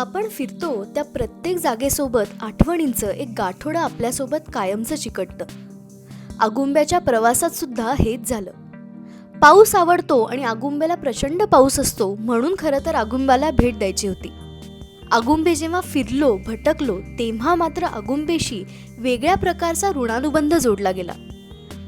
आपण फिरतो त्या प्रत्येक जागेसोबत आठवणींचं एक गाठोडं आपल्यासोबत कायमचं चिकटतं. आगुंब्याच्या प्रवासात सुद्धा हेच झालं. पाऊस आवडतो आणि आगुंब्याला प्रचंड पाऊस असतो म्हणून खरं तर आगुंब्याला भेट द्यायची होती. आगुंबे जेव्हा फिरलो भटकलो तेव्हा मात्र आगुंबेशी वेगळ्या प्रकारचा ऋणानुबंध जोडला गेला.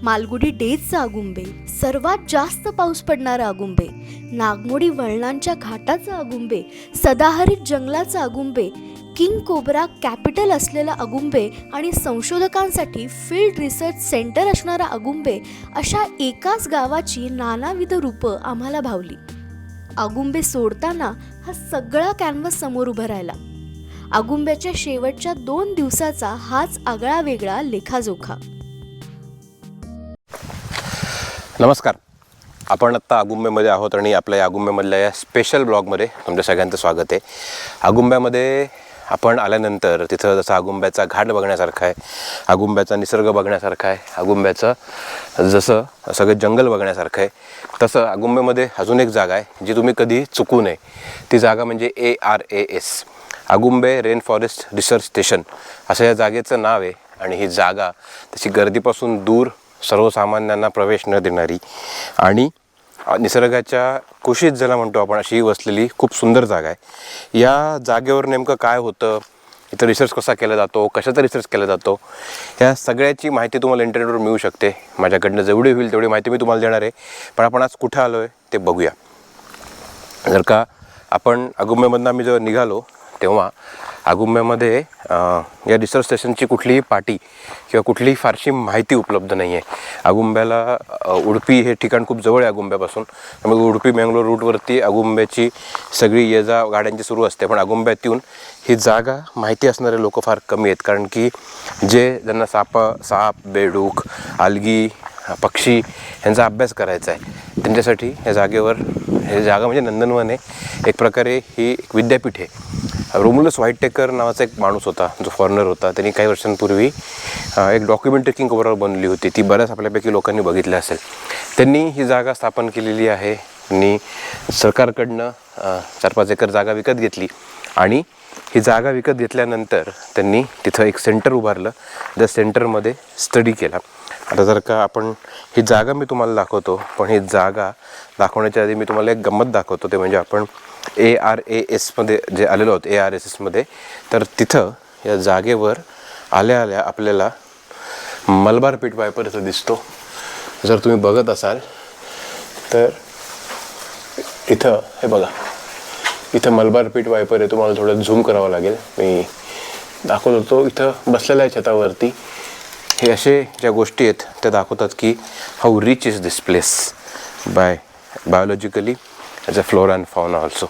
मालगुडी डेजचा आगुंबे. सर्वात जास्त पाऊस पडणारा आगुंबे. नागमोडी वळणांच्या घाटाचा अगुंबे सदाहरित जंगलाचा अगुंबे किंग कोब्रा कॅपिटल असलेला अगुंबे आणि संशोधकांसाठी फील्ड रिसर्च सेंटर असणारा अगुंबे अशा एकाच गावाची नानाविध रूपं आम्हाला भावली. अगुंबे सोडताना हा सगळा कॅनव्हस समोर उभा राहिला. अगुंब्याच्या शेवटच्या दोन दिवसाचा हाच आगळा वेगळा लेखाजोखा. नमस्कार. आपण आत्ता आगुंब्यामध्ये आहोत आणि आपल्या या आगुंब्यामधल्या या स्पेशल ब्लॉगमध्ये तुमच्या सगळ्यांचं स्वागत आहे. आगुंब्यामध्ये आपण आल्यानंतर तिथं जसं आगुंब्याचा घाट बघण्यासारखा आहे आगुंब्याचा निसर्ग बघण्यासारखा आहे आगुंब्याचं जसं सगळं जंगल बघण्यासारखं आहे तसं आगुंब्यामध्ये अजून एक जागा आहे जी तुम्ही कधी चुकू नये. ती जागा म्हणजे A R A S Agumbe rain forest research station. असं या जागेचं नाव आहे आणि ही जागा त्याची गर्दीपासून दूर सर्वसामान्यांना प्रवेश न देणारी आणि निसर्गाच्या कुशीत ज्याला म्हणतो आपण अशी वसलेली खूप सुंदर जागा आहे. या जागेवर नेमकं काय होतं? इथं रिसर्च कसा केला जातो? कशाचा रिसर्च केला जातो? या सगळ्याची माहिती तुम्हाला इंटरनेटवर मिळू शकते. माझ्याकडनं जेवढी होईल तेवढी माहिती मी तुम्हाला देणार आहे. पण आपण आज कुठं आलो आहे ते बघूया. जर का आपण अगुम्यमधनं आम्ही जेव्हा निघालो तेव्हा अगुंब्यामध्ये या रिसर्च स्टेशनची कुठलीही पाटी किंवा कुठलीही फारशी माहिती उपलब्ध नाही आहे अगुंब्याला उडपी हे ठिकाण खूप जवळ आहे अगुंब्यापासून त्यामुळे उडपी मेंगलोर रूटवरती अगुंब्याची सगळी ये जा गाड्यांची सुरू असते. पण आगुंब्यात येऊन ही जागा माहिती असणारे लोक फार कमी आहेत. कारण की जे ज्यांना साप साप बेडूक आलगी पक्षी यांचा अभ्यास करायचा आहे त्यांच्यासाठी या जागेवर हे जागा म्हणजे नंदनवन आहे. एक प्रकारे ही एक विद्यापीठ आहे. रोमुलस व्हाईटटेकर नावाचा एक माणूस होता जो फॉरेनर होता त्यांनी काही वर्षांपूर्वी एक डॉक्युमेंटरी किंग कोबरावर बनवली होती. ती बऱ्याच आपल्यापैकी लोकांनी बघितली असेल. त्यांनी ही जागा स्थापन केलेली आहे. त्यांनी सरकारकडनं चार पाच एकर जागा विकत घेतली आणि ही जागा विकत घेतल्यानंतर त्यांनी तिथं एक सेंटर उभारलं. त्या सेंटरमध्ये स्टडी केला. आता जर का आपण ही जागा मी तुम्हाला दाखवतो पण ही जागा दाखवण्याच्या आधी मी तुम्हाला एक गंमत दाखवतो. ते म्हणजे आपण ए आर ए एसमध्ये जे आलेलो आहोत ए आर एस एसमध्ये तर तिथं या जागेवर आल्या आल्या आपल्याला मलबार पीठ वायपर इथं दिसतो. जर तुम्ही बघत असाल तर इथं हे बघा इथं मलबार पीठ वायपर आहे तुम्हाला थोडं झूम करावं लागेल. मी दाखवत होतो इथं बसलेल्या आहे छतावरती. हे असे ज्या गोष्टी आहेत त्या दाखवतात की how rich is this place by biologically as a flora and fauna also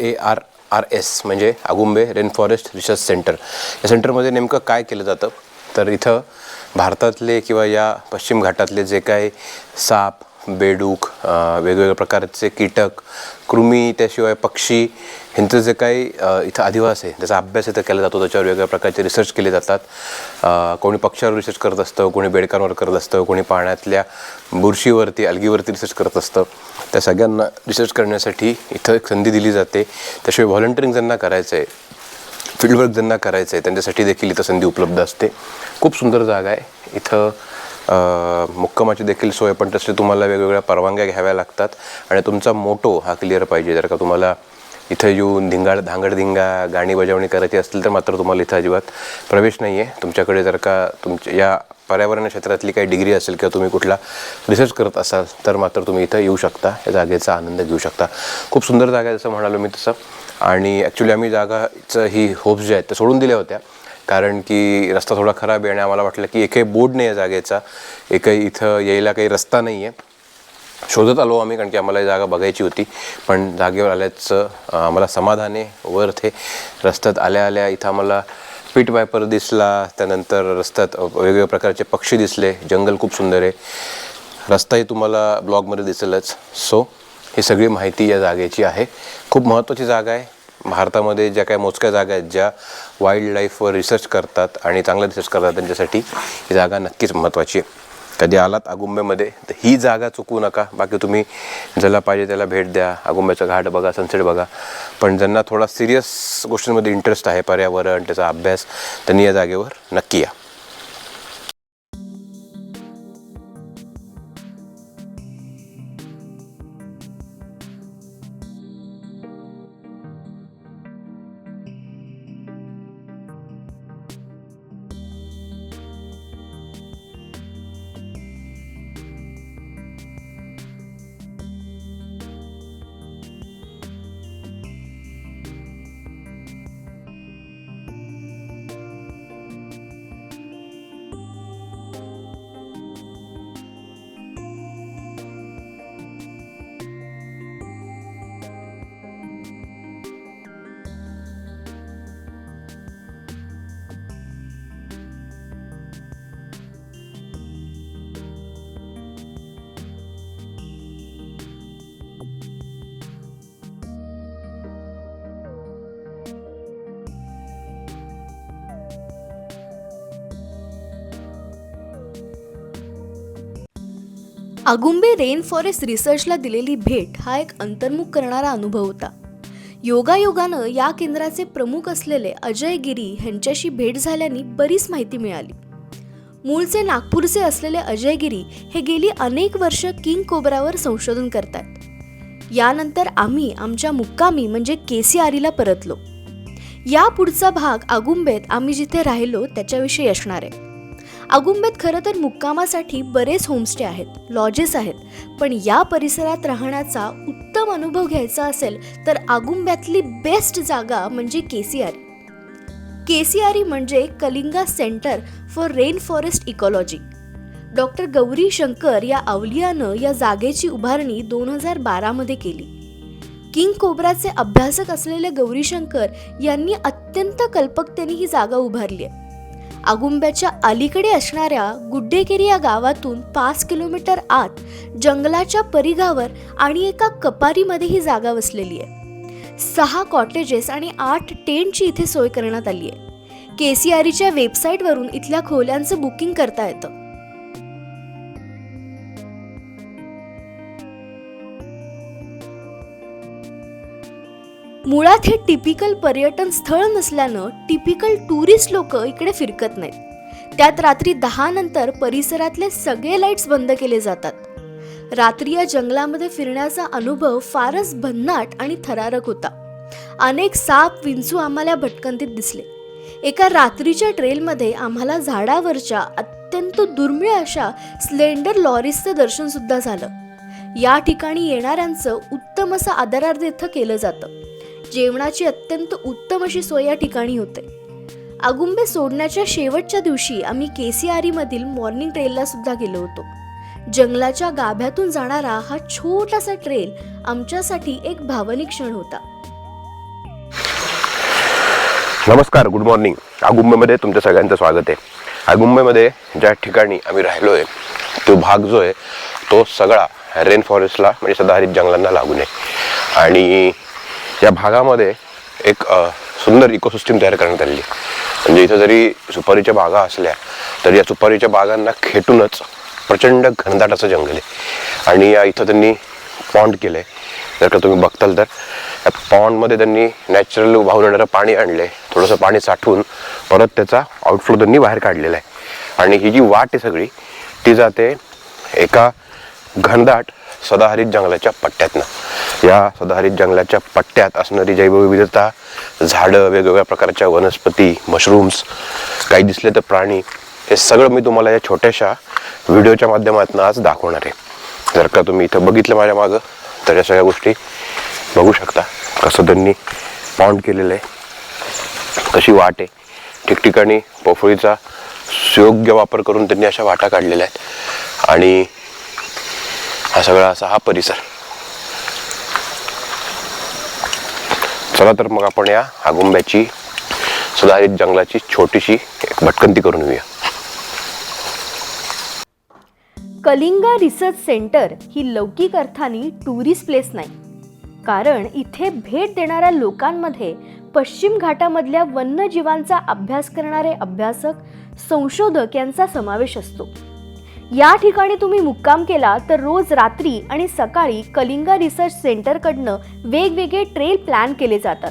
A R R S म्हणजे Agumbe rain forest research centre. या सेंटरमध्ये नेमकं काय केलं जातं? तर इथं भारतातले किंवा या पश्चिम घाटातले जे काही साप बेडूक वेगवेगळ्या प्रकारचे कीटक कृमी त्याशिवाय पक्षी ह्यांचं जे काही इथं आदिवास आहे त्याचा अभ्यास इथं केला जातो त्याच्यावर वेगवेगळ्या प्रकारचे रिसर्च केले जातात. कोणी पक्ष्यावर रिसर्च करत असतं कोणी बेडकांवर करत असतं कोणी पाण्यातल्या बुरशीवरती अलगीवरती रिसर्च करत असतं. त्या सगळ्यांना रिसर्च करण्यासाठी इथं एक संधी दिली जाते. त्याशिवाय व्हॉलंटिअरिंग ज्यांना करायचं आहे फील्डवर्क ज्यांना करायचं आहे त्यांच्यासाठी देखील इथं संधी उपलब्ध असते. खूप सुंदर जागा आहे. इथं मुक्कामाची देखील सोय पण तसे तुम्हाला वेगवेगळ्या परवानग्या घ्याव्या लागतात. आणि तुमचा मोटो हा क्लिअर पाहिजे. जर का तुम्हाला इथं येऊन धिंगाड धांगडधिंगा गाणी बजावणी करायची असतील तर मात्र तुम्हाला इथं अजिबात प्रवेश नाही आहे तुमच्याकडे जर का तुमच्या या पर्यावरण क्षेत्रातली काही डिग्री असेल किंवा तुम्ही कुठला रिसर्च करत असाल तर मात्र तुम्ही इथं येऊ शकता. या जागेचा आनंद घेऊ शकता. खूप सुंदर जागा आहे जसं म्हणालो मी तसं. आणि ॲक्च्युली आम्ही जागाचं ही होप्स जे आहेत त्या सोडून दिल्या होत्या. कारण की रस्ता थोडा खराब आहे आणि आम्हाला वाटलं की एकही बोर्ड नाही आहे जागेचा. एकही इथं यायला काही रस्ता नाही आहे. शोधत आलो आम्ही कारण की आम्हाला ही जागा बघायची होती. पण जागेवर आल्याचं आम्हाला समाधान आहे वर रस्त्यात आल्या आल्या इथं आम्हाला पीट वायपर दिसला. त्यानंतर रस्त्यात वेगवेगळ्या प्रकारचे पक्षी दिसले. जंगल खूप सुंदर आहे. रस्ताही तुम्हाला ब्लॉगमध्ये दिसेलच. सो ही सगळी माहिती या जागेची आहे. खूप महत्त्वाची जागा आहे. भारतामध्ये ज्या काही मोजक्या जागा आहेत ज्या वाईल्ड लाईफवर रिसर्च करतात आणि चांगला रिसर्च करतात त्यांच्यासाठी ही जागा नक्कीच महत्त्वाची आहे. कधी आलात अगुंबेमध्ये तर ही जागा चुकवू नका. बाकी तुम्ही ज्याला पाहिजे त्याला भेट द्या. अगुंब्याचा घाट बघा सनसेट बघा. पण ज्यांना थोडा सिरियस गोष्टींमध्ये इंटरेस्ट आहे पर्यावरण त्याचा अभ्यास त्यांनी या जागेवर नक्की या. आगुंबे रेन फॉरेस्ट रिसर्चला दिलेली भेट हा एक अंतर्मुख करणारा अनुभव होता. योगायोगानं या केंद्राचे प्रमुख असलेले अजय गिरी ह्यांच्याशी भेट झाल्याने बरीच माहिती मिळाली. मूळचे नागपूरचे असलेले अजय गिरी हे गेली अनेक वर्ष किंग कोबरावर संशोधन करतात. यानंतर आम्ही आमच्या मुक्कामी म्हणजे केसीआरीला परतलो. या पुढचा भाग आगुंबेत आम्ही जिथे राहिलो त्याच्याविषयी असणार आहे. आगुंबेत खरं तर मुक्कामासाठी बरेच होमस्टे आहेत लॉजेस आहेत. पण या परिसरात राहण्याचा उत्तम अनुभव घ्यायचा असेल तर आगुंब्यातली बेस्ट जागा म्हणजे केसीआरी. केसीआरी म्हणजे Kalinga centre for rain forest ecology doctor Gauri Shankar या अवलियानं या जागेची उभारणी दोन हजार बारामध्ये केली. किंग कोब्राचे अभ्यासक असलेले गौरीशंकर यांनी अत्यंत कल्पकतेने ही जागा उभारली आहे. आगुंब्याच्या अलीकडे असणाऱ्या गुड्डेकेरी या गावातून पाच किलोमीटर आत जंगलाच्या परिघावर आणि एका कपारीमध्ये ही जागा वसलेली आहे. सहा कॉटेजेस आणि आठ टेंटची इथे सोय करण्यात आली आहे. केसीआरीच्या वेबसाईटवरून इथल्या खोल्यांचं बुकिंग करता येतं. मुळात हे टिपिकल पर्यटन स्थळ नसल्यानं टिपिकल टुरिस्ट लोक इकडे फिरकत नाहीत. त्यात रात्री दहा नंतर परिसरातले सगळे लाईट्स बंद केले जातात. रात्री या जंगलामध्ये फिरण्याचा अनुभव फारच भन्नाट आणि थरारक होता. अनेक साप विंचू आम्हाला भटकंतीत दिसले. एका रात्रीच्या ट्रेलमध्ये आम्हाला झाडावरच्या अत्यंत दुर्मिळ अशा स्लेंडर लॉरीसचं दर्शन सुद्धा झालं. या ठिकाणी येणाऱ्यांचं उत्तम असं आदरार्थ इथं केलं जातं. जेवणाची अत्यंत उत्तम अशी सोय या ठिकाणी होते. आगुंबे सोडण्याच्या शेवटच्या दिवशी आम्ही केसीआरी मधील मॉर्निंग ट्रेलला सुद्धा गेलो होतो. जंगलाच्या गाभ्यातून जाणारा हा छोटासा ट्रेल आमच्यासाठी एक भावनिक क्षण होता. नमस्कार गुड मॉर्निंग आगुंबेमध्ये तुमच्या सगळ्यांचं स्वागत आहे. आगुंबेमध्ये ज्या ठिकाणी आम्ही राहिलो आहे तो भाग जो आहे तो सगळा रेन फॉरेस्टला म्हणजे सदाहरित जंगलांना लागून आहे. आणि या भागामध्ये एक सुंदर इकोसिस्टीम तयार करण्यात आलेली म्हणजे इथं जरी सुपारीच्या बागा असल्या तरी या सुपारीच्या बागांना खेटूनच प्रचंड घनदाट असं जंगल आहे. आणि या इथं त्यांनी पॉन्ड केलं आहे जर का तुम्ही बघताल तर या पॉन्डमध्ये त्यांनी नॅचरल वाहून येणारं पाणी आणले थोडंसं पाणी साठवून परत त्याचा आउटफ्लो त्यांनी बाहेर काढलेला आहे. आणि ही जी वाट आहे सगळी ती जाते एका घनदाट सदाहरित जंगलाच्या पट्ट्यातनं. या सदाहरित जंगलाच्या पट्ट्यात असणारी जैवविविधता झाडं वेगवेगळ्या प्रकारच्या वनस्पती मशरूम्स काही दिसले तर प्राणी हे सगळं मी तुम्हाला या छोट्याशा व्हिडिओच्या माध्यमातून आज दाखवणार आहे. जर का तुम्ही इथं बघितलं माझ्या मागं तर या सगळ्या गोष्टी बघू शकता. कसं त्यांनी पाऊंड केलेलं आहे कशी वाट आहे ठिकठिकाणी पोफळीचा सुयोग्य वापर करून त्यांनी अशा वाटा काढलेल्या आहेत. आणि हा सगळा असा हा परिसर. चला तर मग आपण या आगुंब्याची सुधारित जंगलाची छोटीशी एक भटकंती करून घेऊया. कलिंगा रिसर्च सेंटर ही लौकिक अर्थाने टुरिस्ट प्लेस नाही. कारण इथे भेट देणाऱ्या लोकांमध्ये पश्चिम घाटामधल्या वन्यजीवांचा अभ्यास करणारे अभ्यासक संशोधक यांचा समावेश असतो. या ठिकाणी तुम्ही मुक्काम केला तर रोज रात्री आणि सकाळी कलिंगा रिसर्च सेंटरकडनं वेगवेगळे ट्रेल प्लॅन केले जातात.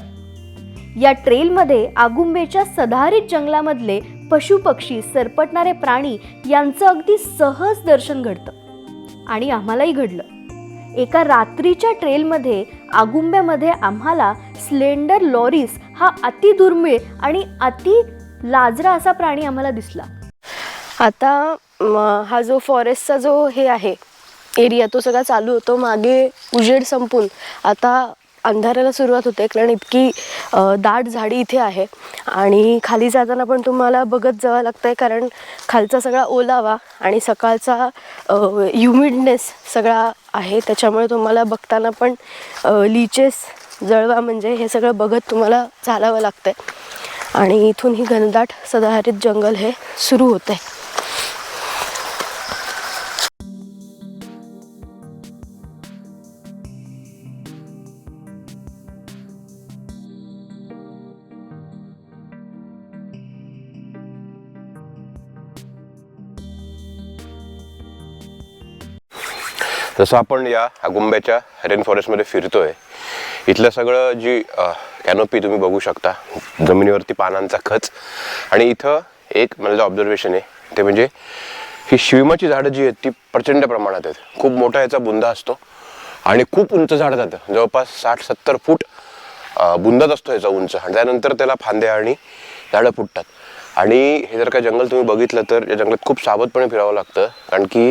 या ट्रेलमध्ये आगुंबेच्या सदाहरित जंगलामधले पशुपक्षी सरपटणारे प्राणी यांचं अगदी सहज दर्शन घडतं. आणि आम्हालाही घडलं. एका रात्रीच्या ट्रेलमध्ये आगुंब्यामध्ये आम्हाला स्लेंडर लॉरीस हा अति दुर्मिळ आणि अति लाजरा असा प्राणी आम्हाला दिसला. आता हा जो फॉरेस्टचा जो हे आहे एरिया तो सगळा चालू होतो मागे उजेड संपून. आता अंधाराला सुरुवात होते कारण इतकी दाट झाडी इथे आहे. आणि खाली जाताना पण तुम्हाला बघत जावं लागतं आहे कारण खालचा सगळा ओलावा आणि सकाळचा ह्युमिडनेस सगळा आहे. त्याच्यामुळे तुम्हाला बघताना पण लिचेस जळवा म्हणजे हे सगळं बघत तुम्हाला चालावं लागतं आहे आणि इथून ही घनदाट सदाहरित जंगल हे सुरू होतं आहे जसं आपण या आगुंब्याच्या रेन फॉरेस्टमध्ये फिरतोय. इथलं सगळं जी कॅनोपी तुम्ही बघू शकता जमिनीवरती पानांचा खच. आणि इथं एक मला जे ऑब्झर्वेशन आहे ते म्हणजे ही शिवमाची झाडं जी आहेत ती प्रचंड प्रमाणात आहेत. खूप मोठा याचा बुंदा असतो. आणि खूप उंच झाड जातं. जवळपास साठ सत्तर फूट अं, असतो याचा उंच. आणि त्यानंतर त्याला फांद्या आणि झाडं फुटतात. आणि हे जर का जंगल तुम्ही बघितलं तर या जंगलात खूप सावधपणे फिरावं लागतं. कारण की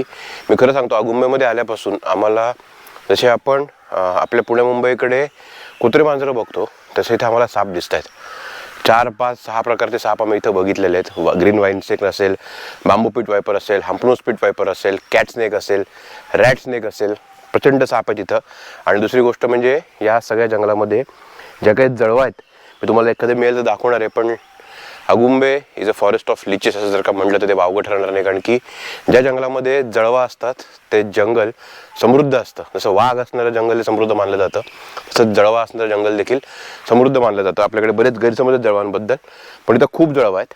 मी खरं सांगतो अगुंबेमध्ये आल्यापासून आम्हाला जसे आपण आपल्या पुणे मुंबईकडे कुत्रे मांजरं बघतो तसे इथे आम्हाला साप दिसत आहेत चार पाच सहा प्रकारचे साप आम्ही इथं बघितलेले आहेत. ग्रीन वाईन स्नेक असेल बांबू पीठ वायपर असेल हम्पनोस पीठ वायपर असेल कॅट स्नेक असेल रॅट स्नेक असेल प्रचंड साप आहे तिथं आणि दुसरी गोष्ट म्हणजे या सगळ्या जंगलामध्ये ज्या काही जळवा आहेत मी तुम्हाला एखादं मिळेल तर दाखवणार आहे पण Agumbe is a forest of lichens असं जर का म्हटलं तर ते वावगं ठरणार नाही. कारण की ज्या जंगलामध्ये जळवा असतात ते जंगल समृद्ध असतं. जसं वाघ असणारं जंगल हे समृद्ध मानलं जातं. तसंच जळवा असणारं जंगल देखील समृद्ध मानलं जातं. आपल्याकडे बरेच गैरसमज आहेत जळवांबद्दल पण इथं खूप जळवा आहेत.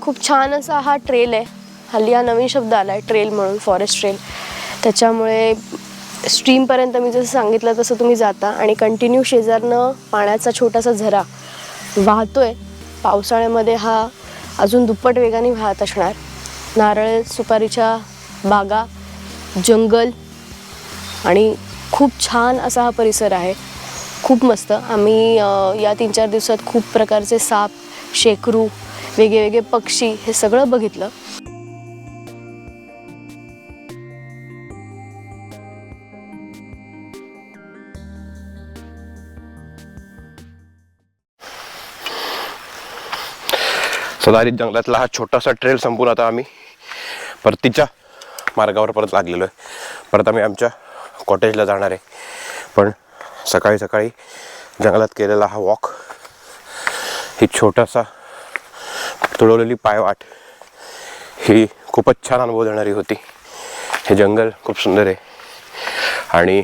खूप छान असा हा ट्रेल आहे. हल्ली हा नवीन शब्द आला आहे ट्रेल म्हणून फॉरेस्ट ट्रेल त्याच्यामुळे स्ट्रीमपर्यंत मी जसं सांगितलं तसं तुम्ही जाता आणि कंटिन्यू शेजारनं पाण्याचा छोटासा झरा वाहतोय. पावसाळ्यामध्ये हा अजून दुप्पट वेगाने वाहत असणार. नारळ सुपारीच्या बागा जंगल आणि खूप छान असा हा परिसर आहे. खूप मस्त. आम्ही या तीन चार दिवसात खूप प्रकारचे साप शेकरू वेगळे वेगळे पक्षी हे सगळं बघितलं. सदाहरित जंगलातला हा छोटासा ट्रेल संपून आता आम्ही परतीच्या मार्गावर परत लागलेलो आहे. परत आम्ही आमच्या कॉटेजला जाणार आहे. पण सकाळी सकाळी जंगलात केलेला हा वॉक ही छोटासा तुडवलेली पायवाट ही खूपच छान अनुभव देणारी होती. हे जंगल खूप सुंदर आहे. आणि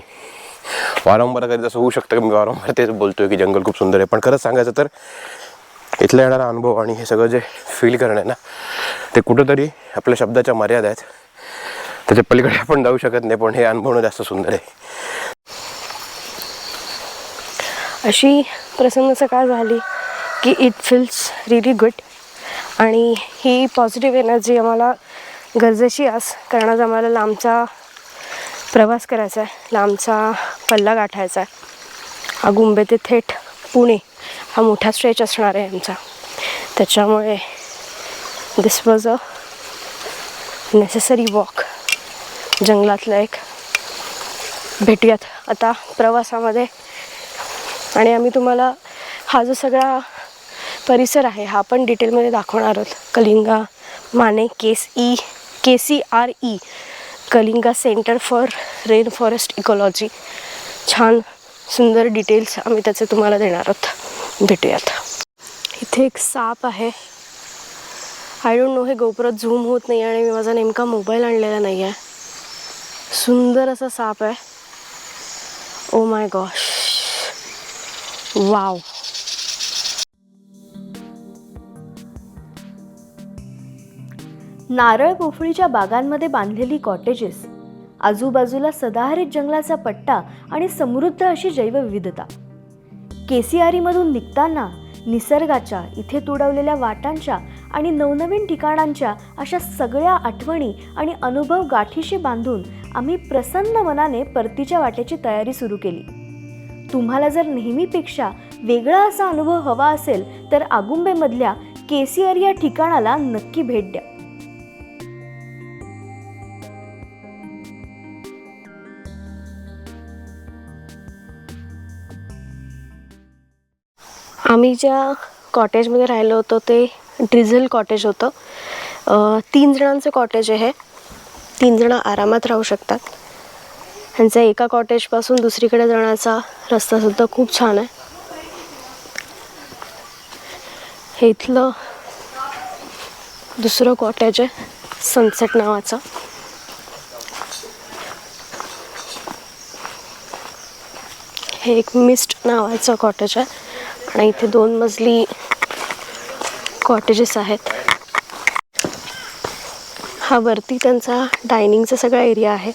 वारंवार कधी जसं होऊ शकतं की मी वारंवार तेच बोलतोय की जंगल खूप सुंदर आहे. पण खरंच सांगायचं तर इथला येणारा अनुभव आणि हे सगळं जे फील करणं आहे ना ते कुठंतरी आपल्या शब्दाच्या मर्यादा आहेत. त्याच्या पलीकडे आपण जाऊ शकत नाही पण हे अनुभवणं जास्त सुंदर आहे. अशी प्रसन्न सकाळ झाली की इट फील्स रिली गुड आणि ही पॉझिटिव्ह एनर्जी आम्हाला गरजेची आस कारण आज आम्हाला लांबचा प्रवास करायचा आहे लांबचा पल्ला गाठायचा आहे. अगुंबे ते थेट पुणे. हा मोठा स्ट्रेच असणार आहे आमचा. त्याच्यामुळे this was a necessary walk जंगलातलं एक भेटूयात आता प्रवासामध्ये. आणि आम्ही तुम्हाला हा जो सगळा परिसर आहे हा पण डिटेलमध्ये दाखवणार आहोत. कलिंगा माने केस E K C R E Kalinga centre for rain forest ecology छान सुंदर डिटेल्स आम्ही त्याचे तुम्हाला देणार आहोत. भेटूयात. इथे एक साप आहे. आय डोंट नो हे गोपुरात झूम होत नाही आणि मी माझा नेमका मोबाईल आणलेला नाही आहे सुंदर असा साप आहे. ओ माय गॉश वाव नारळ पोफळीच्या बागांमध्ये बांधलेली कॉटेजेस आजूबाजूला सदाहरित जंगलाचा पट्टा आणि समृद्ध अशी जैवविविधता. केसीआरीमधून निघताना निसर्गाच्या इथे तुडवलेल्या वाटांच्या आणि नवनवीन ठिकाणांच्या अशा सगळ्या आठवणी आणि अनुभव गाठीशी बांधून आम्ही प्रसन्न मनाने परतीच्या वाटेची तयारी सुरू केली. तुम्हाला जर नेहमीपेक्षा वेगळा असा अनुभव हवा असेल तर आगुंबेमधल्या केसीआर या ठिकाणाला नक्की भेट द्या. आम्ही ज्या कॉटेजमध्ये राहिलो होतो ते ड्रिझल कॉटेज होतं. तीन जणांचं कॉटेज आहे. तीन जणं आरामात राहू शकतात. ह्यांचा एका कॉटेजपासून दुसरीकडे जाण्याचा रस्तासुद्धा खूप छान आहे. हे इथलं दुसरं कॉटेज आहे सनसेट नावाचं. हे एक मिस्ट नावाचं कॉटेज आहे. आणि इथे दोन मजली कॉटेजेस आहेत. हा वरती त्यांचा डायनिंगचा सगळा एरिया आहे.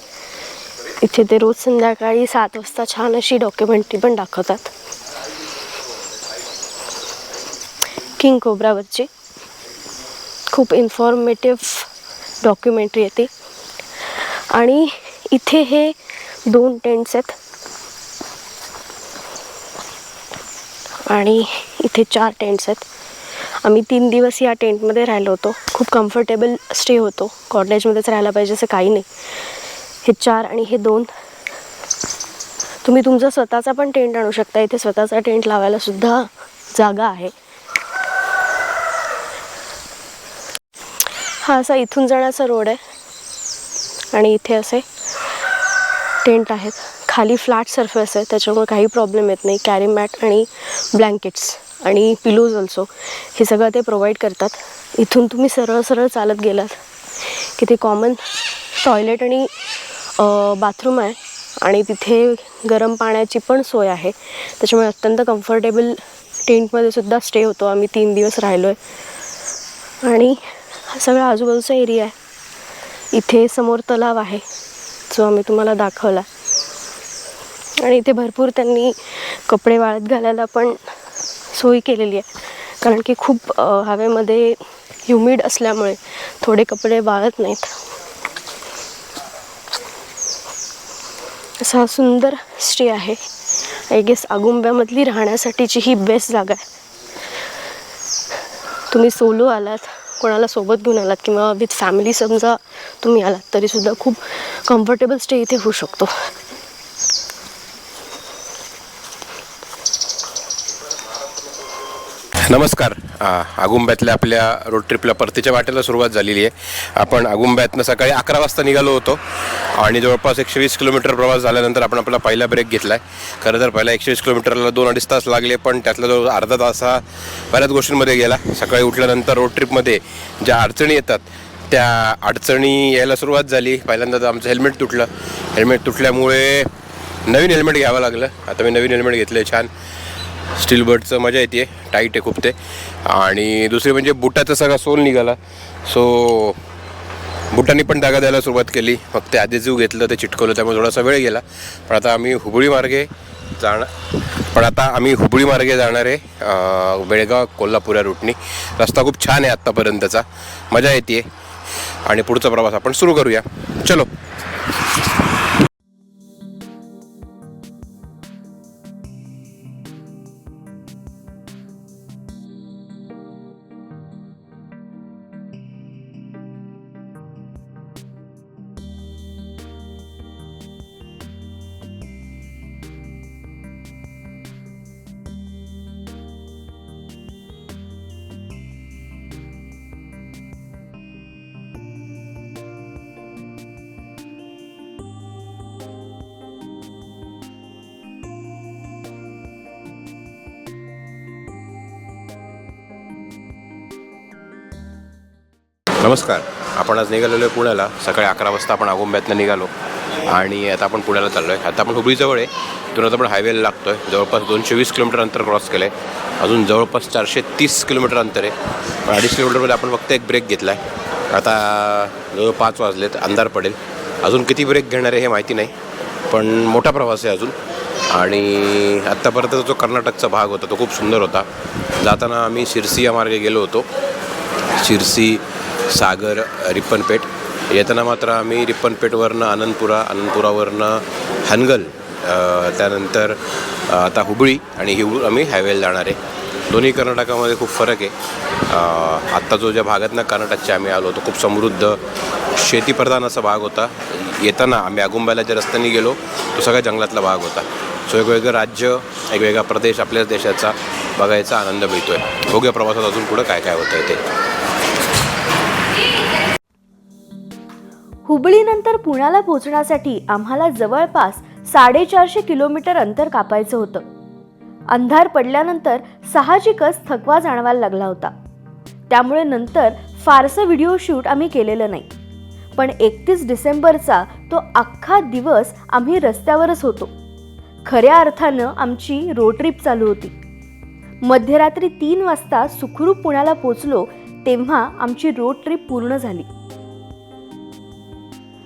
इथे ते रोज संध्याकाळी सात वाजता छान अशी डॉक्युमेंटरी पण दाखवतात. किंग कोब्रावरची. खूप इन्फॉर्मेटिव्ह डॉक्युमेंटरी येते आणि इथे हे दोन टेंट्स आहेत. आणि इथे चार टेंट्स आहेत. आम्ही तीन दिवस या टेंटमध्ये राहिलो होतो. खूप कम्फर्टेबल स्टे होतो. कॉटेजमध्येच राहायला पाहिजे असं काही नाही. हे चार आणि हे दोन. तुम्ही तुमचा स्वतःचा पण टेंट आणू शकता. इथे स्वतःचा टेंट लावायला सुद्धा जागा आहे. हा असा इथून जाण्याचा रोड आहे. आणि इथे असे टेंट आहेत. खाली फ्लॅट सरफेस आहे त्याच्यामुळे काही प्रॉब्लेम येत नाही. कॅरी मॅट आणि ब्लँकेट्स आणि पिलोज ऑल्सो हे सगळं ते प्रोव्हाइड करतात. इथून तुम्ही सरळ सरळ चालत गेलात की ते कॉमन टॉयलेट आणि बाथरूम आहे आणि तिथे गरम पाण्याची पण सोय आहे. त्याच्यामुळे अत्यंत कम्फर्टेबल टेंटमध्ये सुद्धा स्टे होतो आम्ही. तीन दिवस राहिलो आहे आणि हा सगळा आजूबाजूचा एरिया आहे. इथे समोर तलाव आहे जो आम्ही तुम्हाला दाखवला. आणि इथे भरपूर त्यांनी कपडे वाळत घालायला पण सोय केलेली आहे. कारण की खूप हवेमध्ये ह्युमिड असल्यामुळे थोडे कपडे वाळत नाहीत. असा सुंदर स्टे आहे. आय गेस आगुंब्यामधली राहण्यासाठीची ही बेस्ट जागा आहे. तुम्ही सोलो आलात कोणाला सोबत घेऊन आलात किंवा विथ फॅमिली समजा तुम्ही आलात तरीसुद्धा खूप कम्फर्टेबल स्टे इथे होऊ शकतो. नमस्कार. आगुंब्यातल्या आपल्या रोड ट्रिपला परतीच्या वाटेला सुरुवात झालेली आहे. आपण आगुंब्यातनं सकाळी अकरा वाजता निघालो होतो आणि जवळपास एकशे वीस किलोमीटर प्रवास झाल्यानंतर आपण आपला पहिला ब्रेक घेतला आहे खरं तर पहिला एकशे वीस किलोमीटरला दोन अडीच तास लागले पण त्यातला जो अर्धा तास हा बऱ्याच गोष्टींमध्ये गेला. सकाळी उठल्यानंतर रोड ट्रिपमध्ये ज्या अडचणी येतात त्या अडचणी यायला सुरुवात झाली. पहिल्यांदा तर आमचं हेल्मेट तुटलं. हेल्मेट तुटल्यामुळे नवीन हेल्मेट घ्यावं लागलं. आता मी नवीन हेल्मेट घेतलं आहे छान. स्टील बर्डचं मजा येते टाईट आहे खूप ते. आणि दुसरी म्हणजे बुटाचा सगळा सोल निघाला. सो बुटांनी पण जागा द्यायला सुरुवात केली. मग ते आधीजीव घेतलं ते चिटकवलं त्यामुळे थोडासा वेळ गेला. पण आता आम्ही हुबळी मार्गे जाणार पण आता आम्ही हुबळी मार्गे जाणार आहे बेळगाव कोल्हापूर या रूटनी रस्ता खूप छान आहे आत्तापर्यंतचा. मजा येते. आणि पुढचा प्रवास आपण सुरू करूया. चलो. नमस्कार. आपण आज निघालेलो आहे पुण्याला. सकाळी अकरा वाजता आपण आगोंब्यातनं निघालो. आणि आता आपण पुण्याला चाललो आहे आता आपण हुबळीजवळ आहे. तिथून आता आपण हायवेला लागतो आहे जवळपास दोनशे वीस किलोमीटर अंतर क्रॉस केलं आहे अजून जवळपास चारशे तीस किलोमीटर अंतर आहे. पण अडीच किलोमीटरमध्ये आपण फक्त एक ब्रेक घेतला आहे आता जवळ पाच वाजलेत. अंधार पडेल. अजून किती ब्रेक घेणार आहे हे माहिती नाही. पण मोठा प्रवास आहे अजून. आणि आत्तापर्यंत जो कर्नाटकचा भाग होता तो खूप सुंदर होता. जाताना आम्ही शिरसी या मार्गे गेलो होतो. शिरसी सागर रिप्पनपेठ येताना मात्र आम्ही रिप्पनपेठवरनं आनंदपुरा आनंदपुरावरनं हनगल त्यानंतर आता हुबळी आणि हिवळू आम्ही हायवेला जाणार आहे. दोन्ही कर्नाटकामध्ये खूप फरक आहे. आत्ता जो ज्या भागातनं कर्नाटकचे आम्ही आलो होतो खूप समृद्ध शेतीप्रधान असा भाग होता. येताना आम्ही आगुंब्याला ज्या रस्त्याने गेलो तो सगळ्या जंगलातला भाग होता. सो वेगवेगळं राज्य एक वेगळा प्रदेश आपल्याच देशाचा बघायचा आनंद मिळतो आहे बघूया प्रवासात अजून पुढं काय काय होतं आहे ते. हुबळीनंतर पुण्याला पोहोचण्यासाठी आम्हाला जवळपास साडेचारशे किलोमीटर अंतर कापायचं होतं. अंधार पडल्यानंतर साहजिकच थकवा जाणवायला लागला होता. त्यामुळे नंतर फारसं व्हिडिओ शूट आम्ही केलेलं नाही. पण एकतीस डिसेंबरचा तो अख्खा दिवस आम्ही रस्त्यावरच होतो. खऱ्या अर्थानं आमची रोड ट्रिप चालू होती. मध्यरात्री तीन वाजता सुखरूप पुण्याला पोचलो तेव्हा आमची रोड ट्रिप पूर्ण झाली.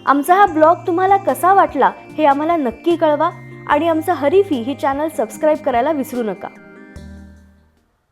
आमचा हा ब्लॉग तुम्हाला कसा वाटला हे आम्हाला नक्की कळवा आणि आमचं हरीफी ही चॅनल सबस्क्राईब करायला विसरू नका.